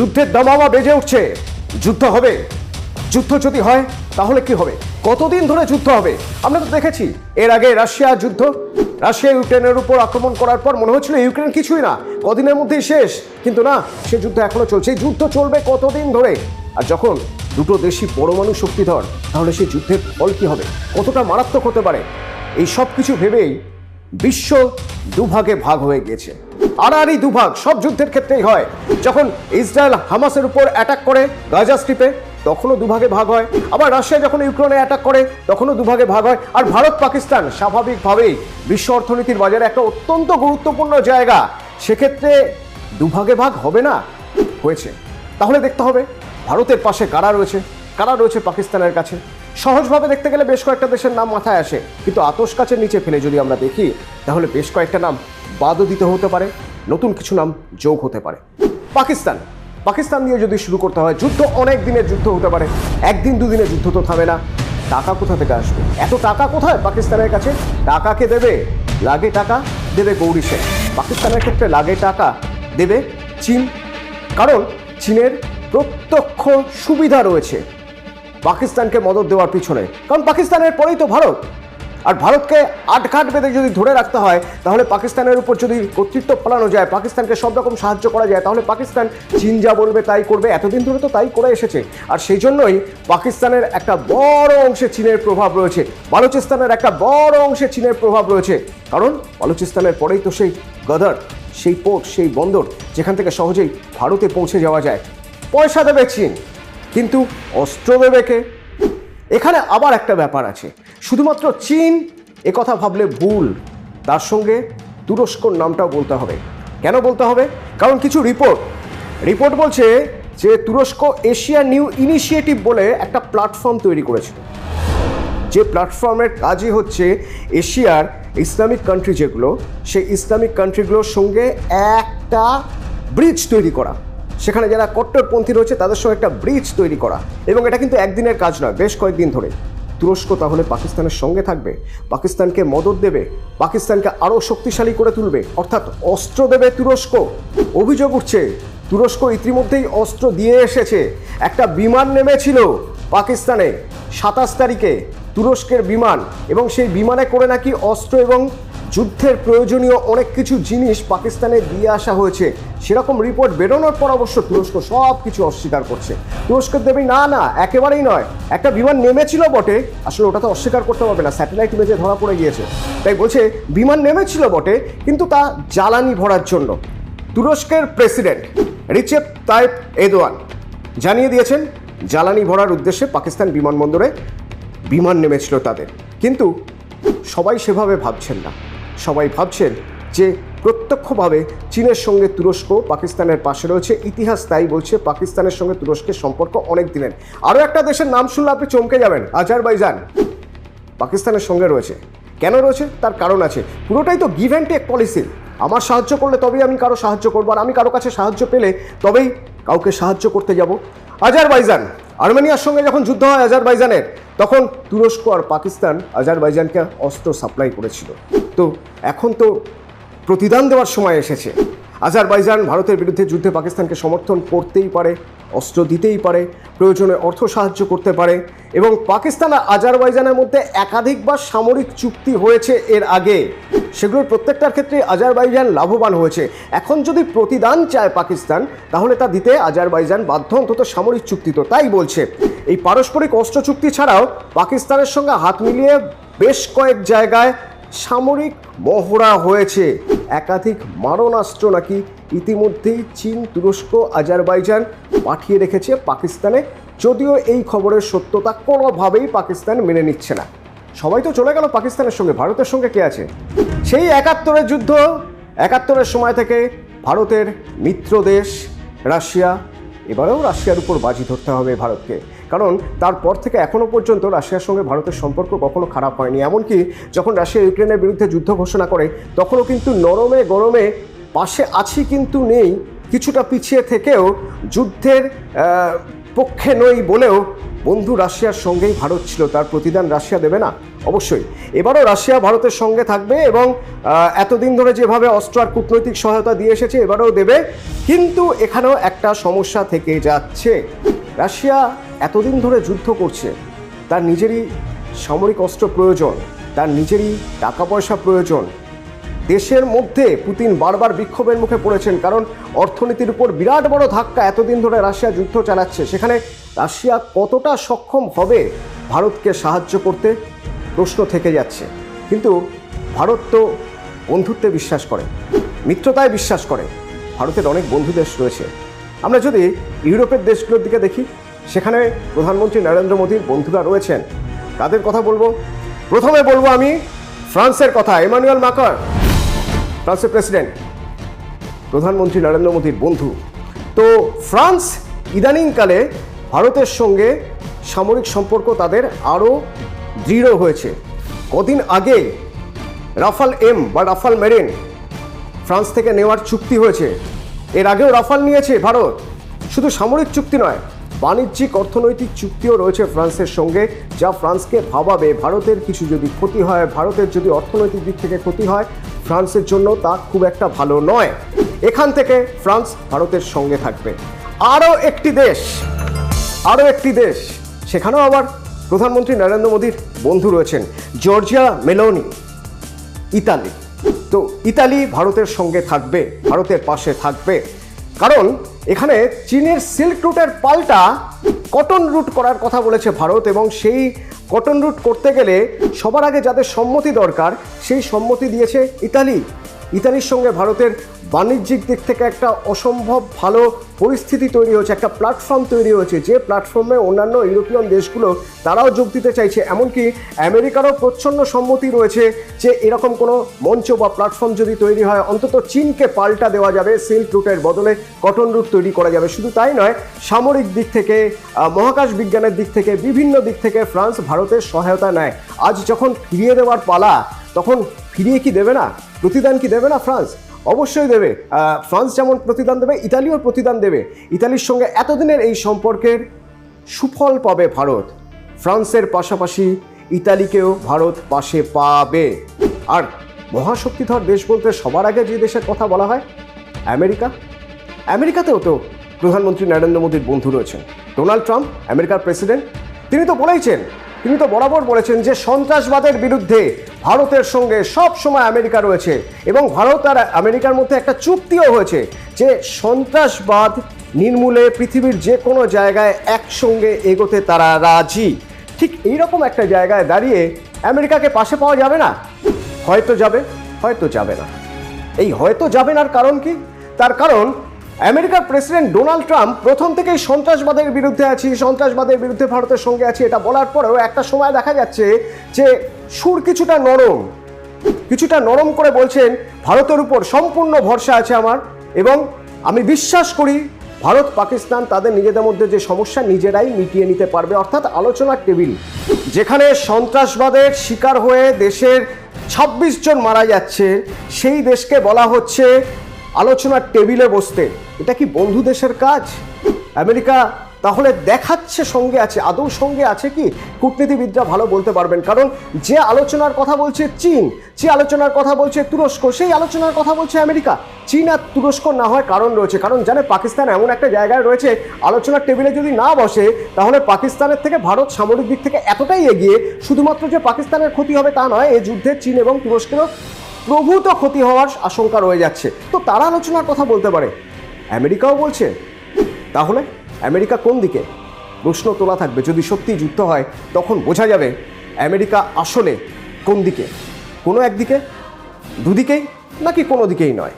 যুদ্ধের দামামা বেজে উঠছে। যুদ্ধ হবে। যুদ্ধ যদি হয়, তাহলে কি হবে? কতদিন ধরে যুদ্ধ হবে? আমরা তো দেখেছি, এর আগে রাশিয়া যুদ্ধ। রাশিয়া ইউক্রেনের উপর আক্রমণ করার পর মনে হচ্ছিল ইউক্রেন কিছুই না। কদিনের মধ্যেই শেষ। কিন্তু না, সে যুদ্ধ এখনও চলছে। এই যুদ্ধ চলবে কতদিন ধরে? আর যখন দুটো দেশই পরমাণু শক্তিধর, তাহলে সেই যুদ্ধের ফল কি হবে? কতটা মারাত্মক হতে পারে? এই সব কিছু ভেবেই বিশ্ব দুভাগে ভাগ হয়ে গিয়েছে। আড়াআড়ি দুভাগ সব যুদ্ধের ক্ষেত্রেই হয়। যখন ইসরায়েল হামাসের উপর অ্যাটাক করে গাজা স্ট্রিপে, তখনও দুভাগে ভাগ হয়। আবার রাশিয়া যখন ইউক্রেনে অ্যাটাক করে, তখনও দুভাগে ভাগ হয়। আর ভারত পাকিস্তান স্বাভাবিকভাবেই বিশ্ব অর্থনীতির বাজারে একটা অত্যন্ত গুরুত্বপূর্ণ জায়গা। সেক্ষেত্রে দুভাগে ভাগ হবে না? হয়েছে। তাহলে দেখতে হবে, ভারতের পাশে কারা রয়েছে? কারা রয়েছে পাকিস্তানের কাছে? সহজভাবে দেখতে গেলে বেশ কয়েকটা দেশের নাম মাথায় আসে। কিন্তু আতস কাছের নিচে ফেলে যদি আমরা দেখি, তাহলে বেশ কয়েকটা নাম বাদও দিতে হতে পারে। নতুন কিছু নাম যোগ হতে পারে। পাকিস্তান। পাকিস্তান দিয়ে যদি শুরু করতে হয়, যুদ্ধ অনেক দিনের যুদ্ধ হতে পারে। একদিন দুদিনের যুদ্ধ তো থামে না। টাকা কোথা থেকে আসবে? এত টাকা কোথায় পাকিস্তানের কাছে? টাকাকে দেবে? লাগে টাকা দেবে গৌরী সেন। পাকিস্তানের ক্ষেত্রে লাগে টাকা দেবে চীন। কারণ চীনের প্রত্যক্ষ সুবিধা রয়েছে। পাকিস্তানকে মদত দেওয়ার পিছনে। কারণ পাকিস্তানের পরেই তো ভারত। আর ভারতকে আটঘাট বেঁধে যদি ধরে রাখতে হয়, তাহলে পাকিস্তানের উপর যদি কর্তৃত্ব পালানো যায়, পাকিস্তানকে সব রকম সাহায্য করা যায়, তাহলে পাকিস্তান চীন যা বলবে তাই করবে। এতদিন ধরে তো তাই করে এসেছে। আর সেই জন্যই পাকিস্তানের একটা বড় অংশে চীনের প্রভাব রয়েছে। বালুচিস্তানের একটা বড় অংশে চীনের প্রভাব রয়েছে। কারণ বালুচিস্তানের পরেই তো সেই গদর, সেই পোর্ট, সেই বন্দর, যেখান থেকে সহজেই ভারতে পৌঁছে যাওয়া যায়। পয়সা দেবে চীন, কিন্তু অস্ত্র দেবে কে? এখানে আবার একটা ব্যাপার আছে। শুধুমাত্র চীন কথা ভাবলে ভুল। তার সঙ্গে তুরস্কর নামটাও বলতে হবে। কেন বলতে হবে? কারণ কিছু রিপোর্ট। রিপোর্ট বলছে যে তুরস্ক এশিয়া নিউ ইনিশিয়েটিভ বলে একটা প্ল্যাটফর্ম তৈরি করেছিল। যে প্ল্যাটফর্মের কাজই হচ্ছে এশিয়ার ইসলামিক কান্ট্রি যেগুলো, সেই ইসলামিক কান্ট্রিগুলোর সঙ্গে একটা ব্রিজ তৈরি করা। সেখানে যারা কট্টরপন্থী রয়েছে, তাদের সঙ্গে একটা ব্রিজ তৈরি করা। এবং এটা কিন্তু একদিনের কাজ নয়, বেশ কয়েকদিন ধরে। তুরস্ক তাহলে পাকিস্তানের সঙ্গে থাকবে, পাকিস্তানকে মদত দেবে, পাকিস্তানকে আরও শক্তিশালী করে তুলবে, অর্থাৎ অস্ত্র দেবে তুরস্ক। অভিযোগ উঠছে, তুরস্ক ইতিমধ্যেই অস্ত্র দিয়ে এসেছে। একটা বিমান নেমেছিল পাকিস্তানে সাতাশ তারিখে, তুরস্কের বিমান। এবং সেই বিমানে করে নাকি অস্ত্র এবং যুদ্ধের প্রয়োজনীয় অনেক কিছু জিনিস পাকিস্তানে দিয়ে আসা হয়েছে। সেরকম রিপোর্ট বেরোনোর পর অবশ্য তুরস্ক সব কিছু অস্বীকার করছে। তুরস্কের দেবী, না না, একেবারেই নয়। একটা বিমান নেমেছিল বটে। আসলে ওটা তো অস্বীকার করতে পারবে না, স্যাটেলাইট ইমেজে ধরা পড়ে গিয়েছে। তাই বলছে, বিমান নেমেছিল বটে, কিন্তু তা জ্বালানি ভরার জন্য। তুরস্কের প্রেসিডেন্ট রিচেপ তাইপ এদোয়ান জানিয়ে দিয়েছেন, জ্বালানি ভরার উদ্দেশ্যে পাকিস্তান বিমানবন্দরে বিমান নেমেছিল তাদের। কিন্তু সবাই সেভাবে ভাবছেন না। সবাই ভাবছেন যে প্রত্যক্ষভাবে চীনের সঙ্গে তুরস্ক পাকিস্তানের পাশে রয়েছে। ইতিহাস তাই বলছে পাকিস্তানের সঙ্গে তুরস্কের সম্পর্ক অনেক দিনের। আরও একটা দেশের নাম শুনলে আপনি চমকে যাবেন, আজারবাইজান। পাকিস্তানের সঙ্গে রয়েছে। কেন রয়েছে? তার কারণ আছে। পুরোটাই তো গিভ অ্যান্ড টেক পলিসি আমার সাহায্য করলে তবেই আমি কারও সাহায্য করব, আর আমি কারও কাছে সাহায্য পেলে তবেই কাউকে সাহায্য করতে যাব। আজারবাইজান। আর্মেনিয়ার সঙ্গে যখন যুদ্ধ হয় আজারবাইজানের, তখন তুরস্ক আর পাকিস্তান আজারবাইজানকে অস্ত্র সাপ্লাই করেছিল। তো এখন তো প্রতিদান দেওয়ার সময় এসেছে। আজারবাইজান ভারতের বিরুদ্ধে যুদ্ধে পাকিস্তানকে সমর্থন করতেই পারে, অস্ত্র দিতেই পারে, প্রয়োজনে অর্থ সাহায্য করতে পারে এবং পাকিস্তান আর আজারবাইজানের মধ্যে একাধিকবার সামরিক চুক্তি হয়েছে এর আগে। সেগুলোর প্রত্যেকটার ক্ষেত্রে আজারবাইজান লাভবান হয়েছে। এখন যদি প্রতিদান চায় পাকিস্তান, তাহলে তা দিতে আজারবাইজান বাধ্য, অন্তত সামরিক চুক্তি তো তাই বলছে। এই পারস্পরিক অস্ত্র চুক্তি ছাড়াও পাকিস্তানের সঙ্গে হাত মিলিয়ে বেশ কয়েক জায়গায় সামরিক মহড়া হয়েছে। একাধিক মারণাস্ত্র নাকি ইতিমধ্যেই চীন, তুরস্ক, আজারবাইজান পাঠিয়ে রেখেছে পাকিস্তানে। যদিও এই খবরের সত্যতা কোনোভাবেই পাকিস্তান মেনে নিচ্ছে না। সবাই তো চলে গেল পাকিস্তানের সঙ্গে। ভারতের সঙ্গে কে আছে? সেই একাত্তরের যুদ্ধ, একাত্তরের সময় থেকে ভারতের মিত্র দেশ, রাশিয়া। এবারেও রাশিয়ার উপর বাজি ধরতে হবে ভারতকে। কারণ তারপর থেকে এখনও পর্যন্ত রাশিয়ার সঙ্গে ভারতের সম্পর্ক কখনো খারাপ হয়নি। এমনকি যখন রাশিয়া ইউক্রেনের বিরুদ্ধে যুদ্ধ ঘোষণা করে, তখনও কিন্তু নরমে গরমে পাশে আছি কিন্তু নেই। কিছুটা পিছিয়ে থেকেও যুদ্ধের পক্ষে নই বলেও বন্ধু রাশিয়ার সঙ্গেই ভারত ছিল। তার প্রতিদান রাশিয়া দেবে না? অবশ্যই। এবারও রাশিয়া ভারতের সঙ্গে থাকবে এবং এতদিন ধরে যেভাবে অস্ত্র আর কূটনৈতিক সহায়তা দিয়ে এসেছে, এবারেও দেবে। কিন্তু এখানেও একটা সমস্যা থেকে যাচ্ছে। রাশিয়া এতদিন ধরে যুদ্ধ করছে, তার নিজেরই সামরিক অস্ত্র প্রয়োজন, তার নিজেরই টাকা পয়সা প্রয়োজন। দেশের মধ্যে পুতিন বারবার বিক্ষোভের মুখে পড়েছেন, কারণ অর্থনীতির উপর বিরাট বড় ধাক্কা এতদিন ধরে রাশিয়া যুদ্ধ চালাচ্ছে। সেখানে রাশিয়া কতটা সক্ষম হবে ভারতকে সাহায্য করতে? প্রশ্ন থেকে যাচ্ছে। কিন্তু ভারত তো বন্ধুত্বে বিশ্বাস করে, মিত্রতায় বিশ্বাস করে। ভারতের অনেক বন্ধু দেশ রয়েছে। আমরা যদি ইউরোপের দেশগুলোর দিকে দেখি সেখানে প্রধানমন্ত্রী নরেন্দ্র মোদীর বন্ধুরা রয়েছেন। তাদের কথা বলব। প্রথমে বলব আমি ফ্রান্সের কথা, এমানুয়েল মাকার, ফ্রান্সের প্রেসিডেন্ট, প্রধানমন্ত্রী নরেন্দ্র মোদীর বন্ধু। তো ফ্রান্স ইদানিংকালে ভারতের সঙ্গে সামরিক সম্পর্ক তাদের আরও দৃঢ় হয়েছে। কদিন আগে রাফাল এম বা রাফাল মেরিন ফ্রান্স থেকে নেওয়ার চুক্তি হয়েছে। এর আগেও রাফাল নিয়েছে ভারত। শুধু সামরিক চুক্তি নয় বাণিজ্যিক অর্থনৈতিক চুক্তিও রয়েছে ফ্রান্সের সঙ্গে, যা ফ্রান্সকে ভাবাবে ভারতের কিছু যদি ক্ষতি হয়, ভারতের যদি অর্থনৈতিক দিক থেকে ক্ষতি হয়, ফ্রান্সের জন্য তা খুব একটা ভালো নয়। এখান থেকে ফ্রান্স ভারতের সঙ্গে থাকবে। আরও একটি দেশ, আরও একটি দেশ। সেখানেও আবার প্রধানমন্ত্রী নরেন্দ্র মোদীর বন্ধু রয়েছেন, জর্জিয়া মেলোনি, ইতালি। তো ইতালি ভারতের সঙ্গে থাকবে, ভারতের পাশে থাকবে। কারণ এখানে চীনের সিল্ক রুটের পাল্টা কটন রুট করার কথা বলেছে ভারত এবং সেই কটন রুট করতে গেলে সবার আগে যাদের সম্মতি দরকার, সেই সম্মতি দিয়েছে ইতালি। ইতালির সঙ্গে ভারতের বাণিজ্যিক দিক থেকে একটা অসম্ভব ভালো পরিস্থিতি তৈরি হয়েছে, একটা প্ল্যাটফর্ম তৈরি হয়েছে, যে প্ল্যাটফর্মে অন্যান্য ইউরোপিয়ান দেশগুলো তারাও যোগ দিতে চাইছে। এমনকি আমেরিকারও প্রচ্ছন্ন সম্মতি রয়েছে যে এরকম কোনো মঞ্চ বা প্ল্যাটফর্ম যদি তৈরি হয়, অন্তত চীনকে পাল্টা দেওয়া যাবে সিল্ক রুটের বদলে কটন রুট তৈরি করা যাবে। শুধু তাই নয়, সামরিক দিক থেকে মহাকাশ বিজ্ঞানের দিক থেকে, বিভিন্ন দিক থেকে ফ্রান্স ভারতের সহায়তা নেয়। আজ যখন ফিরিয়ে দেওয়ার পালা, তখন ফিরিয়ে কি দেবে না? প্রতিদান কি দেবে না ফ্রান্স? অবশ্যই দেবে। ফ্রান্স যেমন প্রতিদান দেবে, ইতালিও প্রতিদান দেবে। ইতালির সঙ্গে এতদিনের এই সম্পর্কের সুফল পাবে ভারত। ফ্রান্সের পাশাপাশি ইতালিকেও ভারত পাশে পাবে। আর মহাশক্তিধর দেশ বলতে সবার আগে যে দেশের কথা বলা হয়, আমেরিকা। আমেরিকাতেও তো প্রধানমন্ত্রী নরেন্দ্র মোদীর বন্ধু রয়েছেন। ডোনাল্ড ট্রাম্প, আমেরিকার প্রেসিডেন্ট, তিনি তো বলেইছেন, তিনি তো বরাবর বলেছেন যে সন্ত্রাসবাদের বিরুদ্ধে ভারতের সঙ্গে সব সময় আমেরিকা রয়েছে এবং ভারত আর আমেরিকার মধ্যে একটা চুক্তিও হয়েছে যে সন্ত্রাসবাদ নির্মূলে পৃথিবীর যে কোনো জায়গায় একসঙ্গে এগোতে তারা রাজি। ঠিক এইরকম একটা জায়গায় দাঁড়িয়ে আমেরিকাকে পাশে পাওয়া যাবে না? হয়তো যাবে হয়তো যাবে না। এই হয়তো যাবেন আর কারণ কি? তার কারণ আমেরিকার প্রেসিডেন্ট ডোনাল্ড ট্রাম্প প্রথম থেকেই সন্ত্রাসবাদের বিরুদ্ধে আছি, সন্ত্রাসবাদের বিরুদ্ধে ভারতের সঙ্গে আছি, এটা বলার পরেও একটা সময় দেখা যাচ্ছে যে সুর কিছুটা নরম কিছুটা নরম করে বলছেন, ভারতের উপর সম্পূর্ণ ভরসা আছে আমার এবং আমি বিশ্বাস করি ভারত, পাকিস্তান তাদের নিজেদের মধ্যে যে সমস্যা নিজেরাই মিটিয়ে নিতে পারবে, অর্থাৎ আলোচনার টেবিল, যেখানে সন্ত্রাসবাদের শিকার হয়ে দেশের ছাব্বিশ জন মারা যাচ্ছে, সেই দেশকে বলা হচ্ছে আলোচনার টেবিলে বসতে, এটা কি বন্ধু দেশের কাজ? আমেরিকা তাহলে দেখাচ্ছে সঙ্গে আছে, আদৌ সঙ্গে আছে কি? কূটনীতিবিদরা ভালো বলতে পারবেন, কারণ যে আলোচনার কথা বলছে চীন, যে আলোচনার কথা বলছে তুরস্ক, সেই আলোচনার কথা বলছে আমেরিকা। চীন আর তুরস্ক না হয় কারণ রয়েছে, কারণ জানে পাকিস্তান এমন একটা জায়গায় রয়েছে আলোচনার টেবিলে যদি না বসে, তাহলে পাকিস্তানের থেকে ভারত সামরিক দিক থেকে এতটাই এগিয়ে, শুধুমাত্র যে পাকিস্তানের ক্ষতি হবে তা নয় এই যুদ্ধে চীন এবং তুরস্কেরও প্রভূত ক্ষতি হওয়ার আশঙ্কা রয়ে যাচ্ছে। তো তারা আলোচনার কথা বলতে পারে। আমেরিকাও বলছে। তাহলে আমেরিকা কোন দিকে? প্রশ্ন তোলা থাকবে। যদি সত্যি যুদ্ধ হয়, তখন বোঝা যাবে আমেরিকা আসলে কোন দিকে? কোনো একদিকে? দুদিকেই? নাকি কোনো দিকেই নয়?